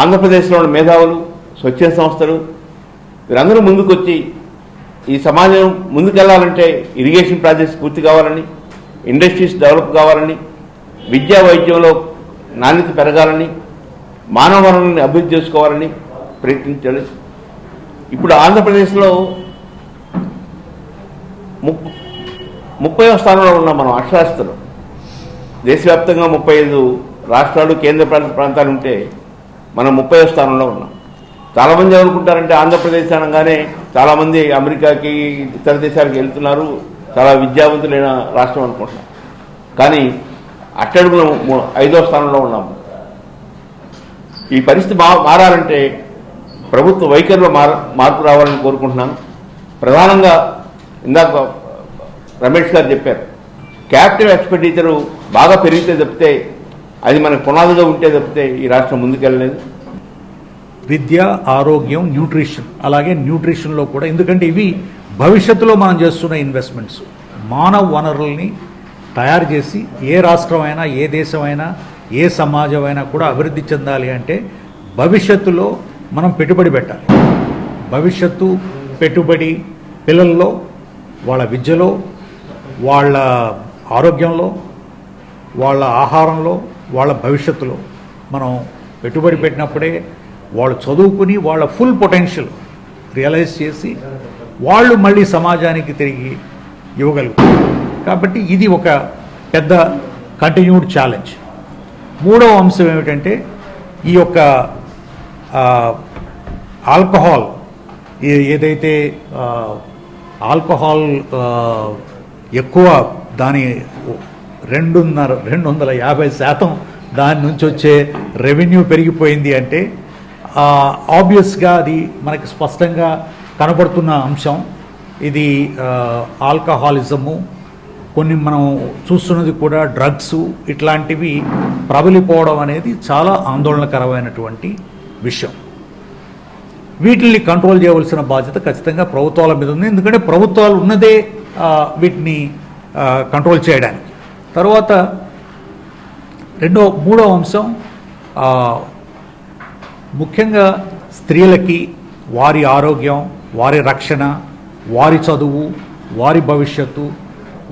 ఆంధ్రప్రదేశ్లో ఉన్న మేధావులు స్వచ్ఛంద సంస్థలు వీరందరూ ముందుకొచ్చి ఈ సమాజం ముందుకెళ్ళాలంటే ఇరిగేషన్ ప్రాజెక్ట్స్ పూర్తి కావాలని ఇండస్ట్రీస్ డెవలప్ కావాలని విద్యా వైద్యంలో నాణ్యత పెరగాలని మానవ వనరులను అభివృద్ధి చేసుకోవాలని ప్రయత్నించాలి. ఇప్పుడు ఆంధ్రప్రదేశ్లో ముప్ ముప్పైవ స్థానంలో ఉన్నాం మనం అక్షరాస్యతలో దేశవ్యాప్తంగా ముప్పై ఐదు రాష్ట్రాలు కేంద్ర ప్రాంతాలు ఉంటే మనం ముప్పై స్థానంలో ఉన్నాం. చాలామంది ఏమనుకుంటారంటే ఆంధ్రప్రదేశ్ అనగానే చాలామంది అమెరికాకి ఇతర దేశాలకు వెళ్తున్నారు చాలా విద్యావంతులైన రాష్ట్రం అనుకుంటున్నాం. కానీ అట్టడుగున ఐదో స్థానంలో ఉన్నాము ఈ పరిస్థితి మా మారాలంటే ప్రభుత్వ వైఖరిలో మార్ మార్పు రావాలని కోరుకుంటున్నాను. ప్రధానంగా ఇందాక రమేష్ గారు చెప్పారు క్యాపిటల్ ఎక్స్పెండిచరు బాగా పెరిగితే తప్పితే అది మనకు పునాదిగా ఉంటే తప్పితే ఈ రాష్ట్రం ముందుకెళ్ళలేదు. విద్య ఆరోగ్యం న్యూట్రిషన్. అలాగే న్యూట్రిషన్లో కూడా. ఎందుకంటే ఇవి భవిష్యత్తులో మనం చేస్తున్న ఇన్వెస్ట్మెంట్స్. మానవ వనరుల్ని తయారు చేసి ఏ రాష్ట్రమైనా ఏ దేశమైనా ఏ సమాజమైనా కూడా అభివృద్ధి చెందాలి అంటే భవిష్యత్తులో మనం పెట్టుబడి పెట్టాలి. భవిష్యత్తు పెట్టుబడి పిల్లల్లో వాళ్ళ విద్యలో వాళ్ళ ఆరోగ్యంలో వాళ్ళ ఆహారంలో వాళ్ళ భవిష్యత్తులో మనం పెట్టుబడి పెట్టినప్పుడే వాళ్ళు చదువుకుని వాళ్ళ ఫుల్ పొటెన్షియల్ రియలైజ్ చేసి వాళ్ళు మళ్ళీ సమాజానికి తిరిగి ఇవ్వగలుగుతారు. కాబట్టి ఇది ఒక పెద్ద కంటిన్యూడ్ ఛాలెంజ్ మూడవ అంశం ఏమిటంటే ఈ యొక్క ఆల్కహాల్ ఏ- ఏదైతే ఆల్కహాల్ ఎక్కువ దాని రెండున్నర రెండు వందల యాభై శాతం దాని నుంచి వచ్చే రెవెన్యూ పెరిగిపోయింది అంటే ఆబ్వియస్గా అది మనకి స్పష్టంగా కనబడుతున్న అంశం. ఇది ఆల్కహాలిజము కొన్ని మనం చూస్తున్నది కూడా డ్రగ్స్ ఇట్లాంటివి ప్రబలిపోవడం అనేది చాలా ఆందోళనకరమైనటువంటి విషయం. వీటిని కంట్రోల్ చేయవలసిన బాధ్యత ఖచ్చితంగా ప్రభుత్వాల మీద ఉంది. ఎందుకంటే ప్రభుత్వాలు ఉన్నదే వీటిని కంట్రోల్ చేయడానికి. తర్వాత రెండో మూడో అంశం ముఖ్యంగా స్త్రీలకి వారి ఆరోగ్యం వారి రక్షణ వారి చదువు వారి భవిష్యత్తు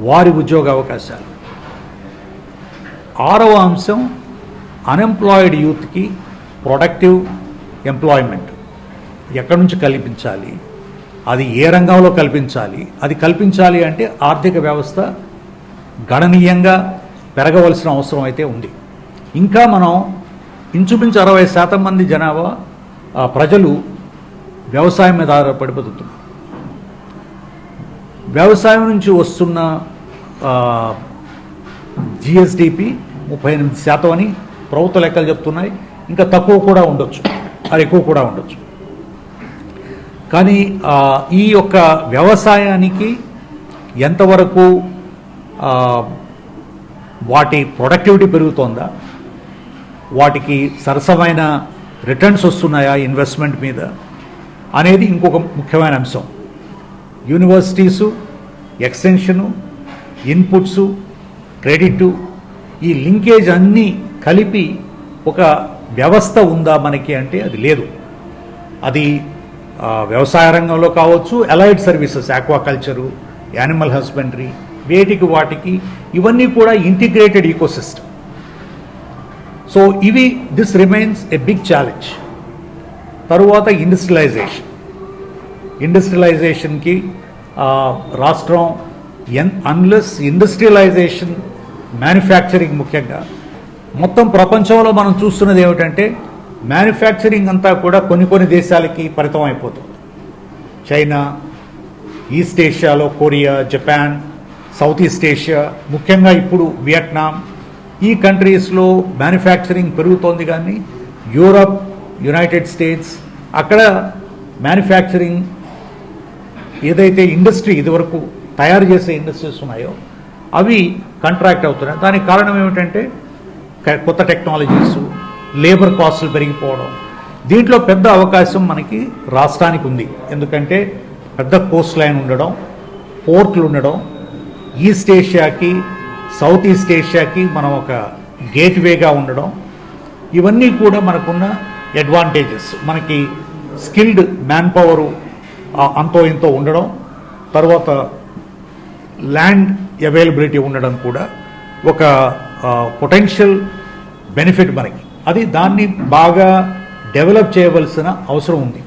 వారి ఉద్యోగ అవకాశాలు. ఆరవ అంశం అన్ఎంప్లాయిడ్ యూత్కి ప్రొడక్టివ్ ఎంప్లాయ్మెంట్ ఎక్కడి నుంచి కల్పించాలి? అది ఏ రంగంలో కల్పించాలి? అది కల్పించాలి అంటే ఆర్థిక వ్యవస్థ గణనీయంగా పెరగవలసిన అవసరం అయితే ఉంది. ఇంకా మనం ఇంచుమించు అరవై శాతం మంది జనాభా ప్రజలు వ్యవసాయం మీద ఆధారపడి బతుకుతున్నారు. వ్యవసాయం నుంచి వస్తున్న జిఎస్డిపి ముప్పై ఎనిమిది శాతం అని ప్రభుత్వ లెక్కలు చెప్తున్నాయి. ఇంకా తక్కువ కూడా ఉండొచ్చు. అది ఎక్కువ కూడా ఉండొచ్చు. కానీ ఈ యొక్క వ్యవసాయానికి ఎంతవరకు వాటి ప్రొడక్టివిటీ పెరుగుతోందా? వాటికి సరసమైన రిటర్న్స్ వస్తున్నాయా ఇన్వెస్ట్మెంట్ మీద? అనేది ఇంకొక ముఖ్యమైన అంశం. యూనివర్సిటీసు ఎక్స్టెన్షను ఇన్పుట్సు క్రెడిట్ ఈ లింకేజ్ అన్నీ కలిపి ఒక వ్యవస్థ ఉందా మనకి అంటే అది లేదు. అది వ్యవసాయ రంగంలో కావచ్చు allied services aquaculture animal husbandry వేటికి వాటికి ఇవన్నీ కూడా ఇంటిగ్రేటెడ్ ఈకోసిస్టమ్ సో ఇవి this remains a big challenge తరువాత ఇండస్ట్రియలైజేషన్ ఇండస్ట్రియలైజేషన్కి రాష్ట్రం ఎన్ అన్లెస్ ఇండస్ట్రియలైజేషన్ మ్యానుఫ్యాక్చరింగ్ ముఖ్యంగా మొత్తం ప్రపంచంలో మనం చూస్తున్నది ఏమిటంటే మ్యానుఫ్యాక్చరింగ్ అంతా కూడా కొన్ని కొన్ని దేశాలకి పరితం అయిపోతుంది. China east ఏషియాలో Korea Japan south east Asia ముఖ్యంగా ఇప్పుడు వియట్నాం. ఈ కంట్రీస్లో మ్యానుఫ్యాక్చరింగ్ పెరుగుతోంది కానీ యూరప్ యునైటెడ్ స్టేట్స్ అక్కడ మ్యానుఫ్యాక్చరింగ్ ఏదైతే ఇండస్ట్రీ ఇదివరకు తయారు చేసే ఇండస్ట్రీస్ ఉన్నాయో అవి కాంట్రాక్ట్ అవుతున్నాయి. దానికి కారణం ఏమిటంటే కొత్త టెక్నాలజీస్ లేబర్ కాస్టులు పెరిగిపోవడం. దీంట్లో పెద్ద అవకాశం మనకి రాష్ట్రానికి ఉంది. ఎందుకంటే పెద్ద కోస్ట్ లైన్ ఉండడం పోర్ట్లు ఉండడం ఈస్ట్ ఏషియాకి సౌత్ ఈస్ట్ ఏషియాకి మనం ఒక గేట్వేగా ఉండడం. ఇవన్నీ కూడా మనకున్న అడ్వాంటేజెస్. మనకి స్కిల్డ్ మ్యాన్ పవరు అంతో ఇంతో ఉండడం. తర్వాత ల్యాండ్ అవైలబిలిటీ ఉండడం కూడా. ఒక పొటెన్షియల్ బెనిఫిట్ మనకి. అది దాన్ని బాగా డెవలప్ చేయవలసిన అవసరం ఉంది.